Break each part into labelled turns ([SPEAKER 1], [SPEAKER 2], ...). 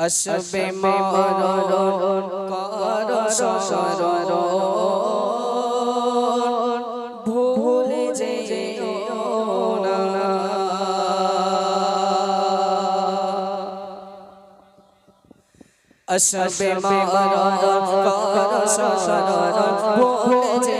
[SPEAKER 1] আসবে মরণ কর সরণ ভুলে না আসবে মরণ কর সরণ ভুলে যেও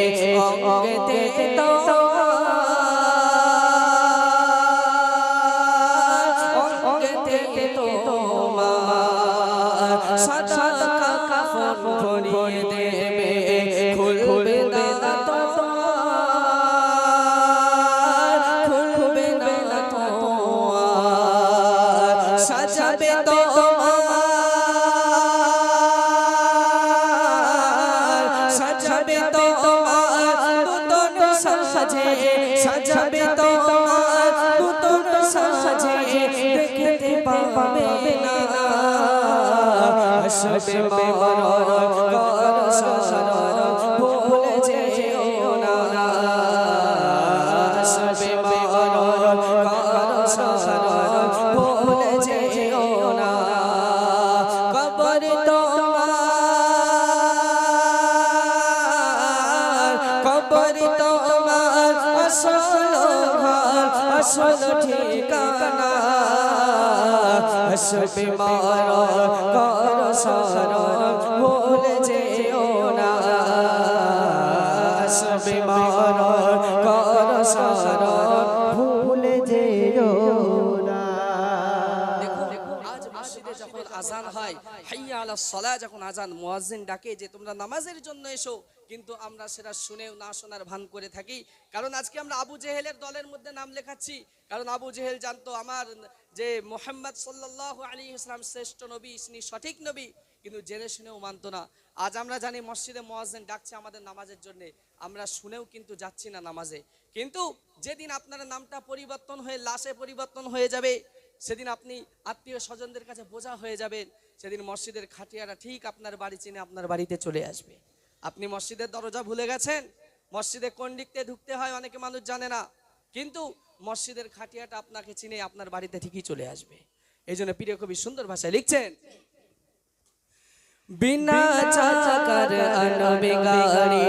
[SPEAKER 1] অঙ্গেতে তোমার অঙ্গেতে তোমার সাদা কাফন ভরিয়ে দেবে খুলবে না তোমার খুলবে না তোমার সাজাবে তোমার সাজাবে নূতন সাজে সাজাবে তোমার নতুন সাজে দেখতে পাবে না। আসবে মরণ আসল ঠিকানা আসবে মরণ কর সরণ ভুলে যেও না। আসবে মরণ
[SPEAKER 2] আলা সলা যখন আজান মুয়াজ্জিন ডাকে যে তোমরা নামাজের জন্য এসো, কিন্তু আমরা সেটা শুনেও না শোনার ভান করে থাকি। কারণ আজকে আমরা আবু জেহেলের দলের মধ্যে নাম লেখাচ্ছি। কারণ আবু জেহেল জানতো আমার যে মোহাম্মদ সাল্লাহ আলী ইসলাম শ্রেষ্ঠ নবী, ইসনি সঠিক নবী, কিন্তু জেনে শুনেও মানতো না। আজ আমরা জানি মসজিদে মোয়াজ্জেন ডাকছে আমাদের নামাজের জন্য, আমরা শুনেও কিন্তু যাচ্ছি না নামাজে। কিন্তু যেদিন আপনার নামটা পরিবর্তন হয়ে, লাশে পরিবর্তন হয়ে যাবে, সেদিন আপনি আত্মীয় স্বজনদের কাছে বোঝা হয়ে যাবেন সেদিন মসজিদের খাটিয়ারা ঠিক আপনার বাড়ি চিনে আপনার বাড়িতে চলে আসবে। আপনি মসজিদের দরজা ভুলে গেছেন? মসজিদে কোন দিক দিয়ে ঢুকতে হয় অনেকে মানুষ জানে না। কিন্তু মসজিদের খাটিয়াটা আপনাকে চিনে আপনার বাড়িতে ঠিকই চলে আসবে। এই জন্য প্রিয় কবি সুন্দর ভাষায় লিখছেন,
[SPEAKER 1] বিনা চাচাকার আনবে গাড়ি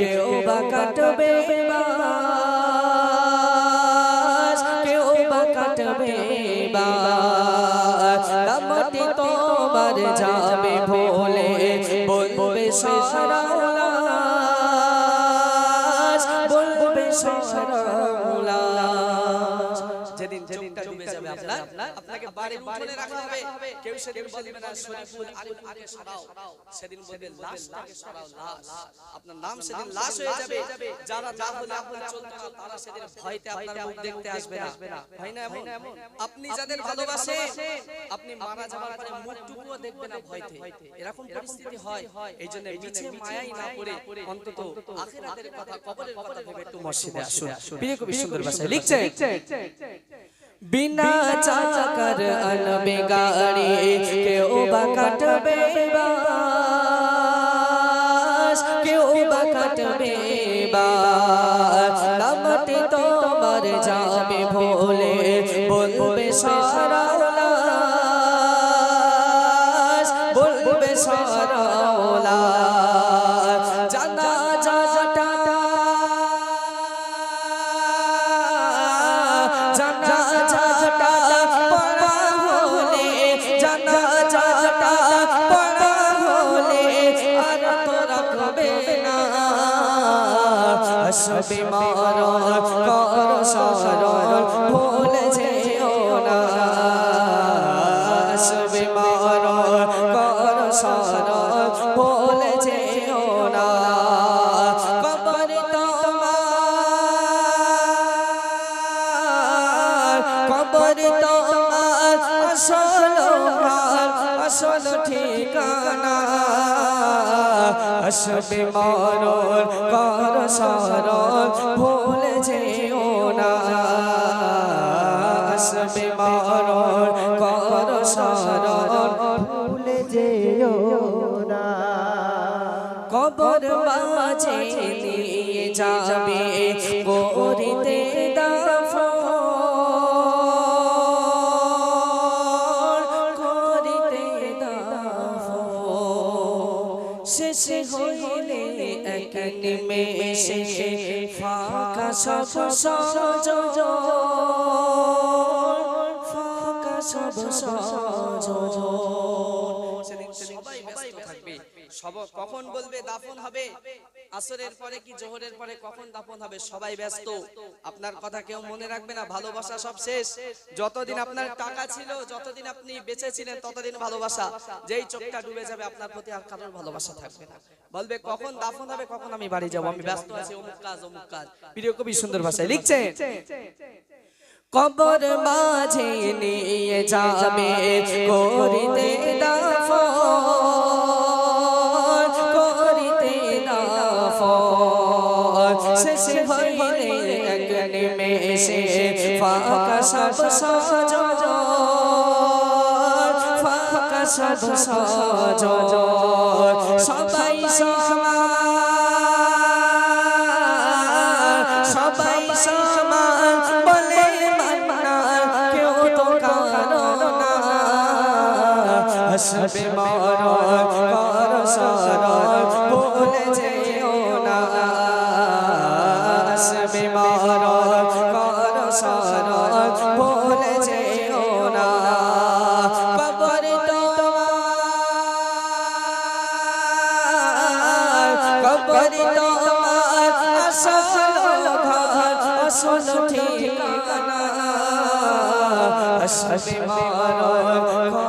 [SPEAKER 1] কেউ বা কাটবে বাস সারা লাশ, বলবে সারা লাশ।
[SPEAKER 2] যেদিন যেদিন যাবে আপনার আপনাকে উঠোনে রাখা হবে। কেউ সেদিন বলবে না শরীফুল আলিম আগে সরাও। সেদিন বলবে লাশটাকে সরাও লাশ। আপনার নাম সেদিন লাশ হয়ে যাবে। যারা না হলে আপনার চলতো না তারা সেদিন ভয়তে আপনার মুখ দেখতে আসবে না। হয় না। এমন। আপনি যাদের ভালোবাসে আপনি মারা যাওয়ার পরে মুখটুকুও দেখবে না ভয়তে। এরকম পরিস্থিতি হয়। এই জন্য মিছে মায়াই না করে অন্তত আখিরাতের কথা কবরের কথা ভেবে একটু মসজিদে আসুন প্রিয় কবি সুন্দর ভাষায় লিখছে
[SPEAKER 1] বিনা চাচাকার আনবে গাড়ি কেউ বা কাটবে বাস কেউ বা কাটবে বাস নামটি তোমার যাবে ভোলে বলবে সারা আসবে মরণ কর সরণ আসবে মরণ, কর সরণ ভুলে যেও না। আসবে মরণ, কর সরণ ভুলে যেও না। কবর বাজে নিয়ে যাবে করিতে দাফন শেষে হইলে এক নিমেষে ফাঁকা সব সজ ফাঁকা সব সজ
[SPEAKER 2] সবাই ব্যস্ত থাকবে। সব কখন বলবে, দাফন হবে? আসরের পরে কি জোহরের পরে কখন দাফন হবে? সবাই ব্যস্ত। আপনার কথা কেউ মনে রাখবে না, ভালোবাসা সব শেষ। যতদিন আপনার টাকা ছিল, যতদিন আপনি বেঁচে ছিলেন, ততদিন ভালোবাসা। যেই চোখটা ডুবে যাবে, আপনার প্রতি আর কারোর ভালোবাসা থাকবে না। বলবে, কখন দাফন হবে, কখন আমি বাড়ি যাব? আমি ব্যস্ত আছি, অমুক কাজ অমুক কাজ। প্রিয় কবি, সুন্দর ভাষায় লিখছেন,
[SPEAKER 1] কবর মাঝে নিয়ে যাবে, করিতে দাফন। সব সজ ফাঁকা সব সজ সবাই সমান সবাই সমান, বলে মান্না, কেউ তো কারও না। আসবে কবর তোমার আসল ঘর ঠিকানা। কর